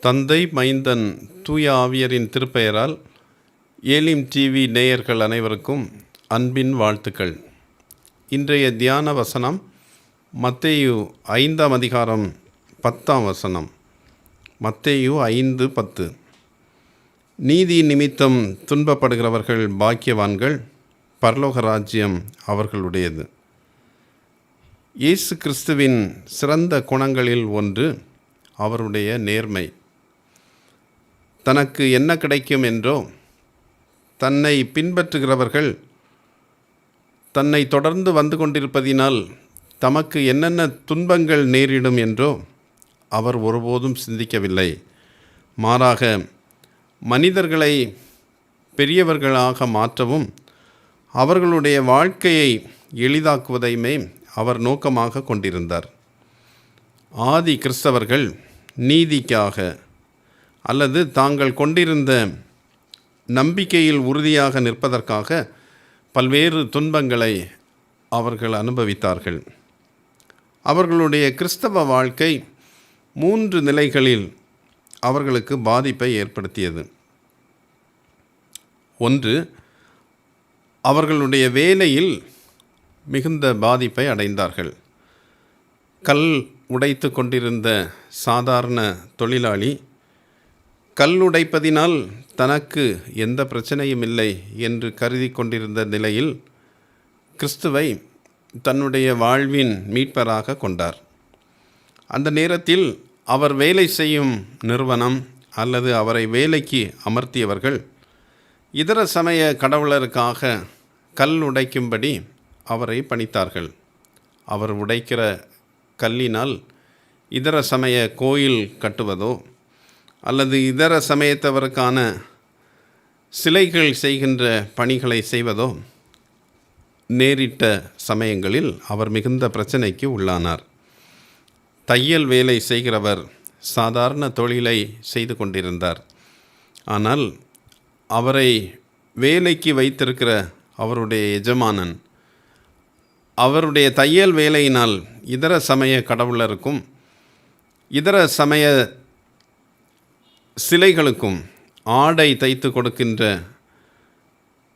தந்தை மைந்தன் தூய ஆவியரின் திருப்பெயரால் ஏலிம் டிவி நேயர்கள் அனைவருக்கும் அன்பின் வாழ்த்துக்கள். இன்றைய தியான வசனம் மத்தேயு ஐந்தாம் அதிகாரம் பத்தாம் வசனம். மத்தேயு ஐந்து பத்து. நீதி நிமித்தம் துன்பப்படுகிறவர்கள் பாக்கியவான்கள் பரலோக ராஜ்யம் அவர்களுடையது. இயேசு கிறிஸ்துவின் சிறந்த குணங்களில் ஒன்று அவருடைய நேர்மை. தனக்கு என்ன கிடைக்கும் என்றோ தன்னை பின்பற்றுகிறவர்கள் தன்னை தொடர்ந்து வந்து கொண்டிருப்பதினால் தமக்கு என்னென்ன துன்பங்கள் நேரிடும் என்றோ அவர் ஒருபோதும் சிந்திக்கவில்லை. மாறாக மனிதர்களை பெரியவர்களாக மாற்றவும் அவர்களுடைய வாழ்க்கையை எளிதாக்குவதையுமே அவர் நோக்கமாக கொண்டிருந்தார். ஆதி கிறிஸ்தவர்கள் நீதிக்காக அல்லது தாங்கள் கொண்டிருந்த நம்பிக்கையில் உறுதியாக நிற்பதற்காக பல்வேறு துன்பங்களை அவர்கள் அனுபவித்தார்கள். அவர்களுடைய கிறிஸ்தவ வாழ்க்கை மூன்று நிலைகளில் அவர்களுக்கு பாதிப்பை ஏற்படுத்தியது. ஒன்று அவர்களுடைய வேலையில் மிகுந்த பாதிப்பை அடைந்தார்கள். கல் உடைத்து கொண்டிருந்த சாதாரண தொழிலாளி கல் உடைப்பதினால் தனக்கு எந்த பிரச்சனையும் இல்லை என்று கருதி கொண்டிருந்த நிலையில் கிறிஸ்துவை தன்னுடைய வாழ்வின் மீட்பராக கொண்டார். அந்த நேரத்தில் அவர் வேலை செய்யும் நிறுவனம் அல்லது அவரை வேலைக்கு அமர்த்தியவர்கள் இதர சமய கடவுளருக்காக கல் உடைக்கும்படி அவரை பணித்தார்கள். அவர் உடைக்கிற கல்லினால் இதர சமய கோயில் கட்டுவதோ அல்லது இதர சமயத்தவருக்கான சிலைகள் செய்கின்ற பணிகளை செய்வதோ நேரிட்ட சமயங்களில் அவர் மிகுந்த பிரச்சனைக்கு உள்ளானார். தையல் வேலை செய்கிறவர் சாதாரண தொழிலை செய்து கொண்டிருந்தார். ஆனால் அவரை வேலைக்கு வைத்திருக்கிற அவருடைய எஜமானன் அவருடைய தையல் வேலையினால் இதர சமய கடவுளருக்கும் இதர சமய சிலைகளுக்கும் ஆடை தைத்து கொடுக்கின்ற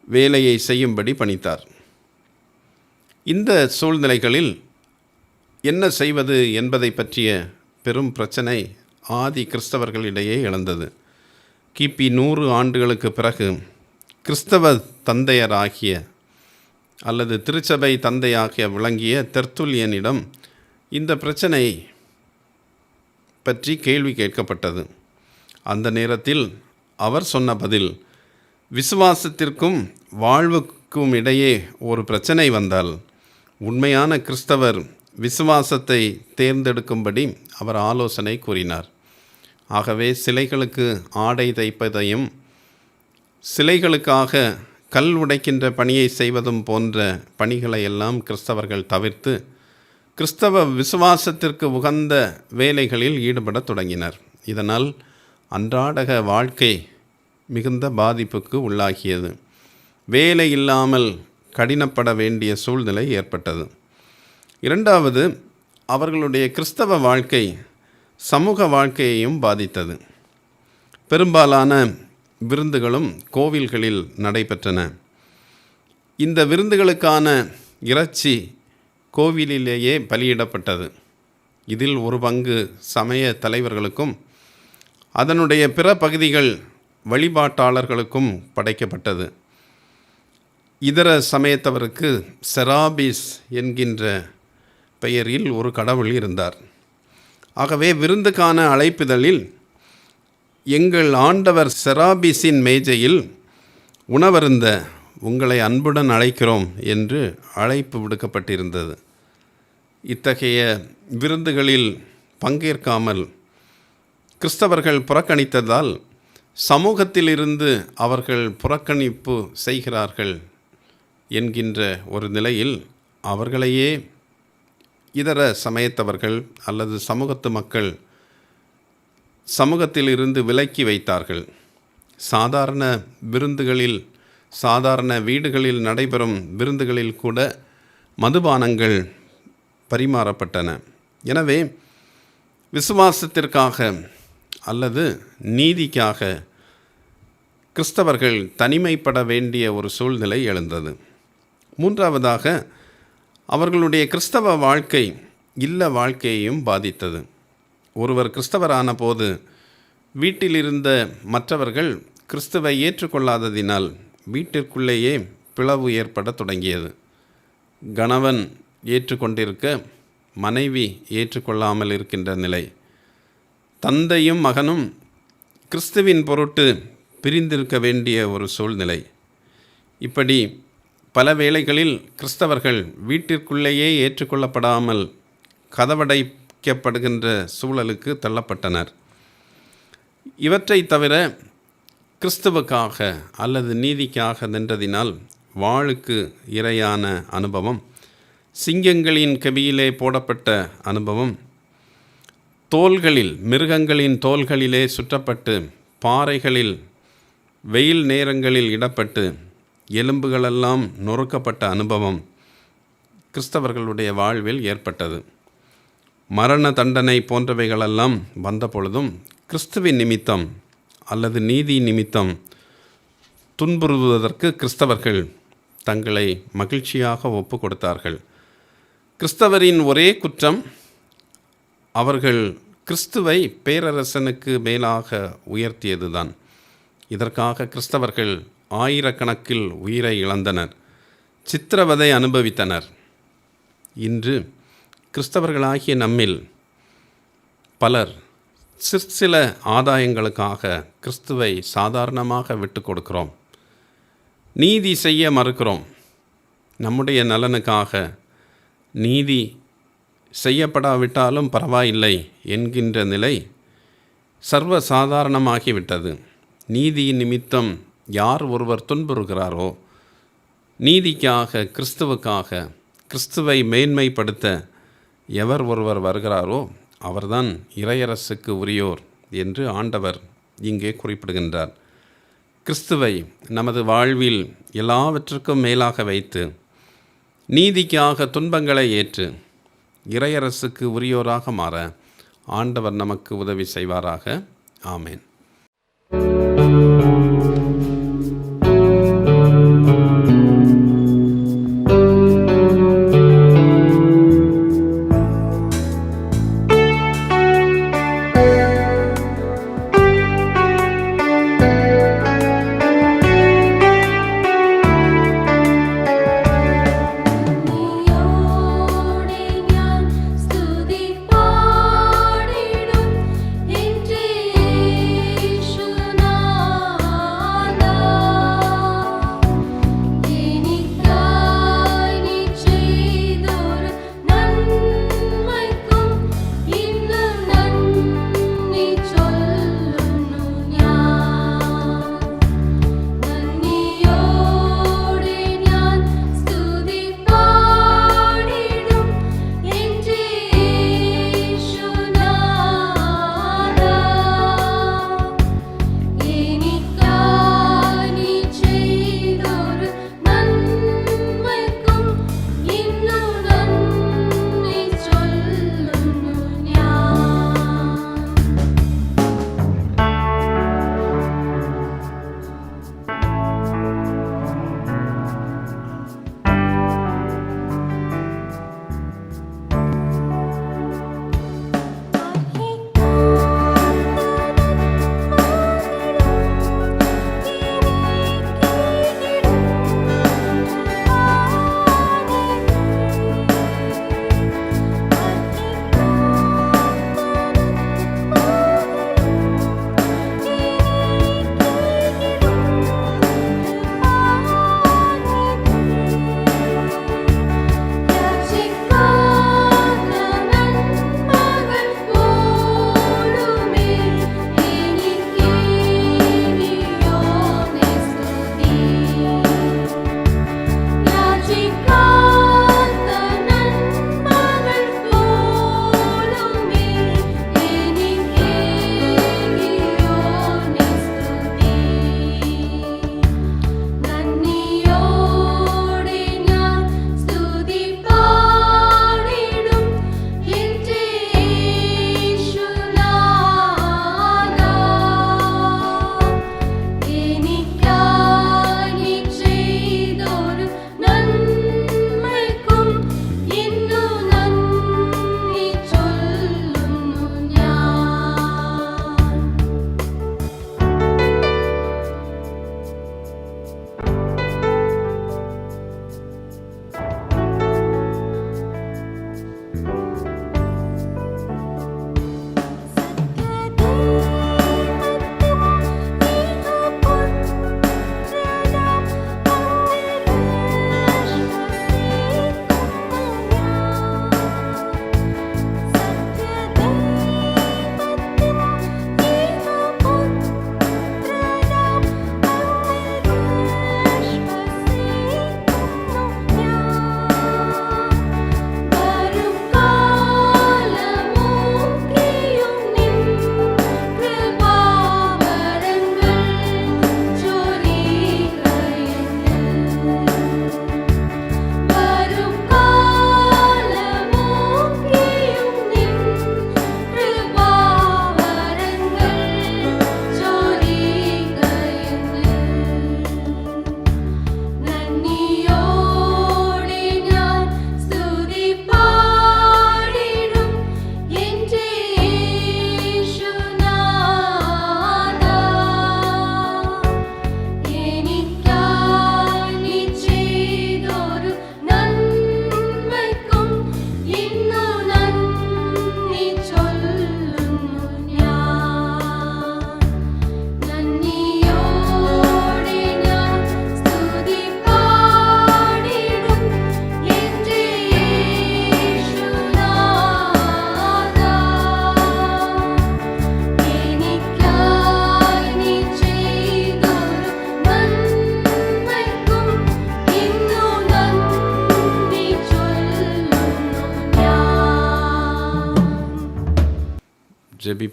வேலையை செய்யும்படி பணித்தார். இந்த சூழ்நிலைகளில் என்ன செய்வது என்பதை பற்றிய பெரும் பிரச்சனை ஆதி கிறிஸ்தவர்களிடையே எழுந்தது. கிபி நூறு ஆண்டுகளுக்கு பிறகு கிறிஸ்தவ தந்தையராகிய அல்லது திருச்சபை தந்தையாகிய விளங்கிய தெர்த்துல்யனிடம் இந்த பிரச்சனை பற்றி கேள்வி கேட்கப்பட்டது. அந்த நேரத்தில் அவர் சொன்ன பதில் விசுவாசத்திற்கும் வாழ்வுக்கும் இடையே ஒரு பிரச்சனை வந்தால் உண்மையான கிறிஸ்தவர் விசுவாசத்தை தேர்ந்தெடுக்கும்படி அவர் ஆலோசனை கூறினார். ஆகவே சிலைகளுக்கு ஆடை தைப்பதையும் சிலைகளுக்காக கல் உடைக்கின்ற பணியை செய்வதும் போன்ற பணிகளை எல்லாம் கிறிஸ்தவர்கள் தவிர்த்து கிறிஸ்தவ விசுவாசத்திற்கு உகந்த வேலைகளில் ஈடுபடத் தொடங்கினர். இதனால் அன்றாடக வாழ்க்கை மிகுந்த பாதிப்புக்கு உள்ளாகியது. வேலை இல்லாமல் கடினப்பட வேண்டிய சூழ்நிலை ஏற்பட்டது. இரண்டாவது அவர்களுடைய கிறிஸ்தவ வாழ்க்கை சமூக வாழ்க்கையையும் பாதித்தது. பெரும்பாலான விருந்துகளும் கோவில்களில் நடைபெற்றன. இந்த விருந்துகளுக்கான இறைச்சி கோவிலிலேயே பலியிடப்பட்டது. இதில் ஒரு பங்கு சமய தலைவர்களுக்கும் அதனுடைய பிற பகுதிகள் வழிபாட்டாளர்களுக்கும் படைக்கப்பட்டது. இதர சமயத்தவருக்கு செராபிஸ் என்கின்ற பெயரில் ஒரு கடவுள் இருந்தார். ஆகவே விருந்துக்கான அழைப்புதலில் எங்கள் ஆண்டவர் செராபிஸின் மேஜையில் உணவருந்த உங்களை அன்புடன் அழைக்கிறோம் என்று அழைப்பு விடுக்கப்பட்டிருந்தது. இத்தகைய விருந்துகளில் பங்கேற்காமல் கிறிஸ்தவர்கள் புறக்கணித்ததால் சமூகத்திலிருந்து அவர்கள் புறக்கணிப்பு செய்கிறார்கள் என்கின்ற ஒரு நிலையில் அவர்களையே இதர சமயத்தவர்கள் அல்லது சமூகத்து மக்கள் சமூகத்திலிருந்து விலக்கி வைத்தார்கள். சாதாரண விருந்துகளில் சாதாரண வீடுகளில் நடைபெறும் விருந்துகளில் கூட மதுபானங்கள் பரிமாறப்பட்டன. எனவே விசுவாசத்திற்காக அல்லது நீதிக்காக கிறிஸ்தவர்கள் தனிமைப்பட வேண்டிய ஒரு சூழ்நிலை எழுந்தது. மூன்றாவதாக அவர்களுடைய கிறிஸ்தவ வாழ்க்கை இல்ல வாழ்க்கையையும் பாதித்தது. ஒருவர் கிறிஸ்தவரான போது வீட்டிலிருந்த மற்றவர்கள் கிறிஸ்துவை ஏற்றுக்கொள்ளாததினால் வீட்டிற்குள்ளேயே பிளவு ஏற்பட தொடங்கியது. கணவன் ஏற்றுக்கொண்டிருக்க மனைவி ஏற்றுக்கொள்ளாமல் இருக்கின்ற நிலை. தந்தையும் மகனும் கிறிஸ்துவின் பொருட்டு பிரிந்திருக்க வேண்டிய ஒரு சூழ்நிலை. இப்படி பல வேளைகளில் கிறிஸ்தவர்கள் வீட்டிற்குள்ளேயே ஏற்றுக்கொள்ளப்படாமல் கதவடைக்கப்படுகின்ற சூழலுக்கு தள்ளப்பட்டனர். இவற்றை தவிர கிறிஸ்துவுக்காக அல்லது நீதிக்காக நின்றதினால் வாளுக்கு இரையான அனுபவம் சிங்கங்களின் கவியிலே போடப்பட்ட அனுபவம் தோள்களில் மிருகங்களின் தோள்களிலே சுற்றப்பட்டு பாறைகளில் வெயில் நேரங்களில் இடப்பட்டு எலும்புகளெல்லாம் நொறுக்கப்பட்ட அனுபவம் கிறிஸ்தவர்களுடைய வாழ்வில் ஏற்பட்டது. மரண தண்டனை போன்றவைகளெல்லாம் வந்த பொழுதும் கிறிஸ்துவின் நிமித்தம் அல்லது நீதி நிமித்தம் துன்புறுவதற்கு கிறிஸ்தவர்கள் தங்களை மகிழ்ச்சியாக ஒப்பு கொடுத்தார்கள் கிறிஸ்தவரின் ஒரே குற்றம் அவர்கள் கிறிஸ்துவை பேரரசனுக்கு மேலாக உயர்த்தியதுதான். இதற்காக கிறிஸ்தவர்கள் ஆயிரக்கணக்கில் உயிரை இழந்தனர் சித்திரவதை அனுபவித்தனர். இன்று கிறிஸ்தவர்களாகிய நம்மில் பலர் சிற்சில ஆதாயங்களுக்காக கிறிஸ்துவை சாதாரணமாக விட்டு கொடுக்கிறோம். நீதி செய்ய மறுக்கிறோம். நம்முடைய நலனுக்காக நீதி செய்யப்படாவிட்டாலும் பரவாயில்லை என்கின்ற நிலை சர்வ சாதாரணமாகிவிட்டது நீதியின் நிமித்தம் யார் ஒருவர் துன்புறுகிறாரோ நீதிக்காக கிறிஸ்துவுக்காக கிறிஸ்துவை மேன்மைப்படுத்த எவர் ஒருவர் வருகிறாரோ அவர்தான் இறையரசுக்கு உரியோர் என்று ஆண்டவர் இங்கே குறிப்பிடுகின்றார். கிறிஸ்துவை நமது வாழ்வில் எல்லாவற்றுக்கும் மேலாக வைத்து நீதிக்காக துன்பங்களை ஏற்று இறையரசுக்கு உரியோராக மாற ஆண்டவர் நமக்கு உதவி செய்வாராக. ஆமேன்.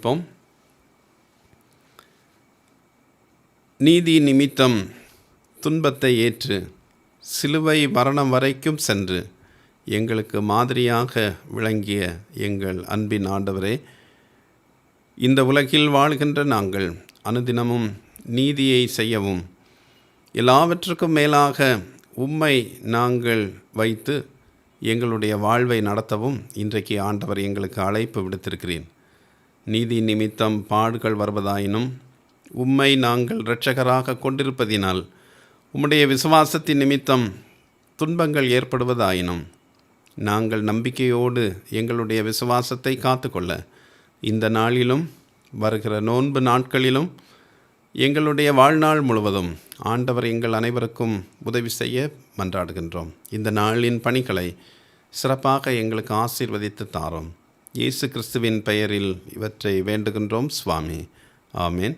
ஜெபிப்போம் நீதி நிமித்தம் துன்பத்தை ஏற்று சிலுவை மரணம் வரைக்கும் சென்று எங்களுக்கு மாதிரியாக விளங்கிய எங்கள் அன்பின் ஆண்டவரே இந்த உலகில் வாழ்கின்ற நாங்கள் அனுதினமும் நீதியை செய்யவும் எல்லாவற்றுக்கும் மேலாக உம்மை நாங்கள் வைத்து எங்களுடைய வாழ்வை நடத்தவும் இன்றைக்கு ஆண்டவர் எங்களுக்கு அழைப்பு விடுத்திருக்கிறேன். நீதி நிமித்தம் பாடுகள் வருவதாயினும் உம்மை நாங்கள் இரட்சகராக கொண்டிருப்பதினால் உம்முடைய விசுவாசத்தின் நிமித்தம் துன்பங்கள் ஏற்படுவதாயினும் நாங்கள் நம்பிக்கையோடு எங்களுடைய விசுவாசத்தை காத்துக்கொள்ள இந்த நாளிலும் வருகிற நோன்பு நாட்களிலும் எங்களுடைய வாழ்நாள் முழுவதும் ஆண்டவர் எங்கள் அனைவருக்கும் உதவி செய்ய மன்றாடுகின்றோம். இந்த நாளின் பணிகளை சிறப்பாக எங்களுக்கு ஆசீர்வதித்து தாரோம். இயேசு கிறிஸ்துவின் பெயரில் இவற்றை வேண்டுகின்றோம் சுவாமி. ஆமேன்.